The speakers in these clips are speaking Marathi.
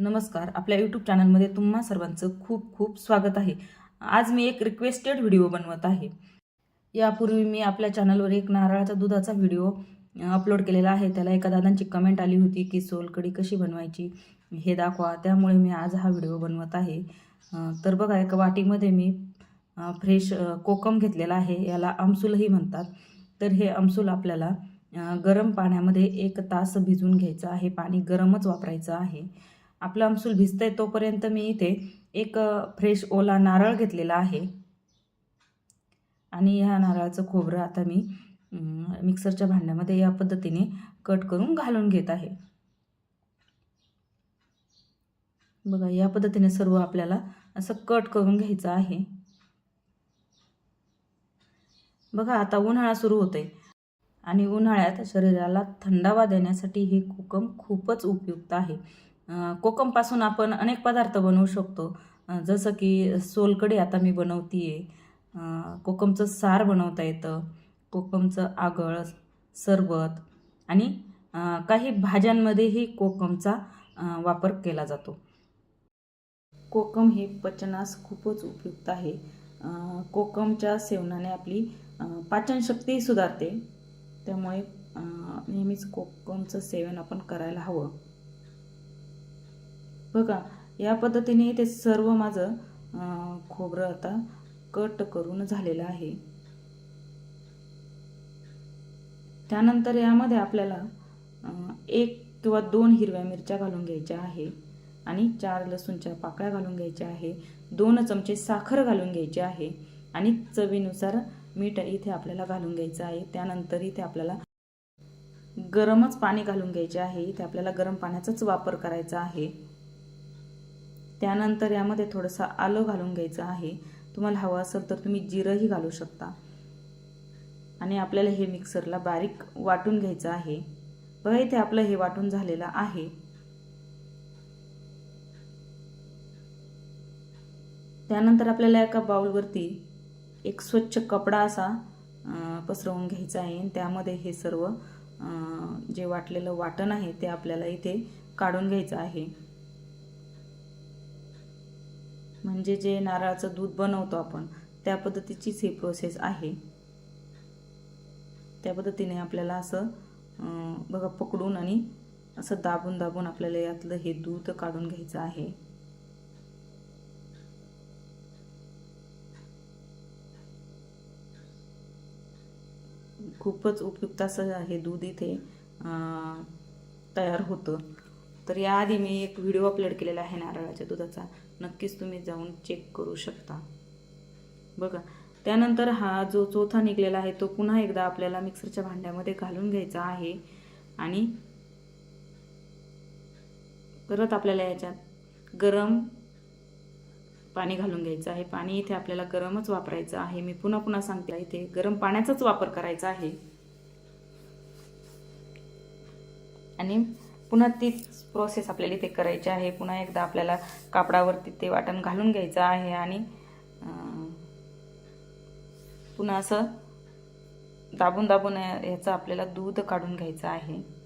नमस्कार. आपल्या यूट्यूब चॅनलमध्ये तुम्हा सर्वांचं खूप खूप स्वागत आहे. आज मी एक रिक्वेस्टेड व्हिडिओ बनवत आहे. यापूर्वी मी आपल्या चॅनलवर एक नारळाचा दुधाचा व्हिडिओ अपलोड केलेला आहे. त्याला एका दादांची कमेंट आली होती की सोलकडी कशी बनवायची? हे दाखवा. त्यामुळे मी आज हा व्हिडिओ बनवत आहे. तर बघा एका वाटीमध्ये मी फ्रेश कोकम घेतलेला आहे. याला आमसूलही म्हणतात. तर हे आमसूल आपल्याला गरम पाण्यामध्ये एक तास भिजवून घ्यायचं आहे. पाणी गरमच वापरायचं आहे. आपलं आमसूल भिजतंय तोपर्यंत मी इथे एक फ्रेश ओला नारळ घेतलेला आहे. आणि ह्या नारळाचं खोबरं आता मी मिक्सरच्या भांड्यामध्ये या पद्धतीने कट करून घालून घेत आहे. बघा या पद्धतीने सर्व आपल्याला असं कट करून घ्यायचं आहे. बघा आता उन्हाळा सुरू होतोय. आणि उन्हाळ्यात शरीराला थंडावा देण्यासाठी हे कोकम खूपच उपयुक्त आहे. कोकमपासून आपण अनेक पदार्थ बनवू शकतो. जसं की सोलकडी आता मी बनवती आहे कोकमचं सार बनवता येतं. कोकमचं आगळ सरबत आणि काही भाज्यांमध्येही कोकमचा वापर केला जातो. कोकम हे पचनास खूपच उपयुक्त आहे. कोकमच्या सेवनाने आपली पाचनशक्ती सुधारते. त्यामुळे नेहमीच कोकमचं सेवन आपण करायला हवं. बघा या पद्धतीने ते सर्व माझं खोबरं आता कट करून झालेलं आहे. त्यानंतर यामध्ये आपल्याला एक किंवा दोन हिरव्या मिरच्या घालून घ्यायच्या आहे आणि चार लसूणच्या पाकळ्या घालून घ्यायच्या आहे दोन चमचे साखर घालून घ्यायची आहे आणि चवीनुसार मीठ इथे आपल्याला घालून घ्यायचं आहे. त्यानंतर इथे आपल्याला गरमच पाणी घालून घ्यायचे आहे. इथे आपल्याला गरम पाण्याचाच वापर करायचा आहे. त्यानंतर यामध्ये थोडंसं आलं घालून घ्यायचं आहे. तुम्हाला हवं असेल तर तुम्ही जिरंही घालू शकता. आणि आपल्याला हे मिक्सरला बारीक वाटून घ्यायचं आहे. बघा इथे आपलं हे वाटून झालेलं आहे. त्यानंतर आपल्याला एका बाउलवरती एक स्वच्छ कपडा असा पसरवून घ्यायचा आहे. आणि त्यामध्ये हे सर्व जे वाटलेलं वाटण आहे ते आपल्याला इथे काढून घ्यायचं आहे. म्हणजे जे नारळाचं दूध बनवतो आपण त्या पद्धतीचीच ही प्रोसेस आहे. त्या पद्धतीने आपल्याला असं अं, बघा पकडून आणि असं दाबून दाबून आपल्याला यातलं हे दूध काढून घ्यायचं आहे. खूपच उपयुक्त असं हे दूध इथे अं, तयार होतं. तर याआधी मी एक व्हिडिओ अपलोड केलेला आहे नारळाच्या दुधाचा. नक्कीच तुम्ही जाऊन चेक करू शकता. बघा त्यानंतर हा जो चौथा निघलेला आहे तो पुन्हा एकदा आपल्याला मिक्सरच्या भांड्यामध्ये घालून घ्यायचा आहे. आणि परत आपल्याला याच्यात गरम पाणी घालून घ्यायचं आहे. पाणी इथे आपल्याला गरमच वापरायचं आहे. मी पुन्हा पुन्हा सांगते इथे गरम पाण्याचाच वापर करायचा आहे. आणि पुन्हा तीच प्रोसेस आपल्याला इथे करायची आहे. पुन्हा एकदा आपल्याला कापडावरती ते वाटण घालून घ्यायचं आहे आणि पुन्हा असं दाबून दाबून ह्याचं आपल्याला दूध काढून घ्यायचं आहे.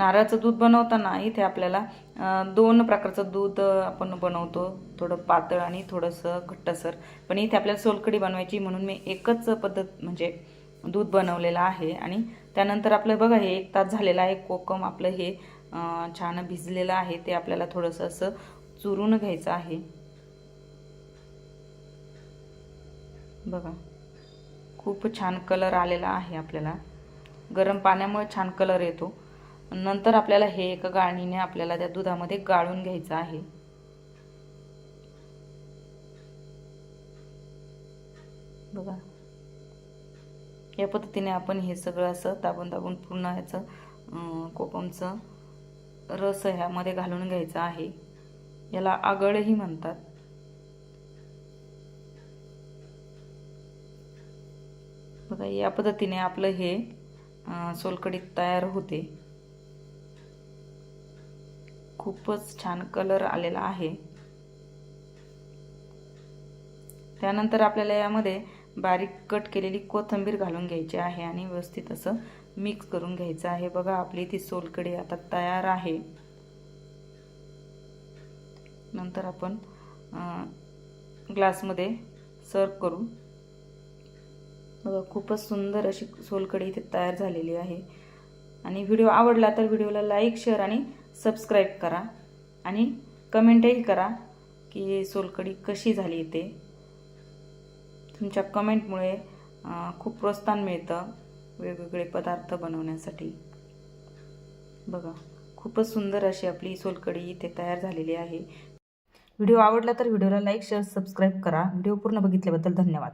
नारळाचं दूध बनवताना इथे आपल्याला दोन प्रकारचं दूध आपण बनवतो. थोडं पातळ आणि थोडंसं घट्टसर. पण इथे आपल्याला सोलकडी बनवायची म्हणून मी एकच पद्धत म्हणजे दूध बनवलेलं आहे. आणि त्यानंतर आपलं बघा हे एक तास झालेलं आहे. कोकम आपलं हे छान भिजलेलं आहे. ते आपल्याला थोडंसं असं चुरून घ्यायचं आहे. बघा खूप छान कलर आलेला आहे आपल्याला. गरम पाण्यामुळे छान कलर येतो. नंतर आपल्याला हे एका गाळणीने आपल्याला त्या दुधामध्ये गाळून घ्यायचं आहे. बघा. या पद्धतीने आपण हे सगळं असं दाबून दाबून पूर्ण याचं कोकमचं रस ह्यामध्ये घालून घ्यायचा आहे. याला आगळही म्हणतात. बघा या पद्धतीने आपलं हे सोलकडीत तयार होते. खूपच छान कलर आलेला आहे. त्यानंतर आपल्याला यामध्ये बारीक कट केलेली कोथिंबीर घालून घ्यायची आहे आणि व्यवस्थित असं मिक्स करून घ्यायचं आहे. बघा आपली ती सोलकढी आता तयार आहे. नंतर आपण ग्लासमध्ये सर्व करू. बघा खूपच सुंदर अशी सोलकढी इथे तयार झालेली आहे. आणि व्हिडिओ आवडला तर व्हिडिओला लाईक शेअर आणि सबस्क्राईब करा आणि कमेंटही करा की सोलकढी कशी झाली ते तुमच्या कमेंटमुळे खूप प्रोत्साहन मिळतं वेगवेगळे पदार्थ बनवण्यासाठी. बघा खूपच सुंदर अशी आपली सोलकढी इथे तयार झालेली आहे. व्हिडिओ आवडला तर व्हिडिओला लाईक शेअर सबस्क्राईब करा. व्हिडिओ पूर्ण बघितल्याबद्दल धन्यवाद.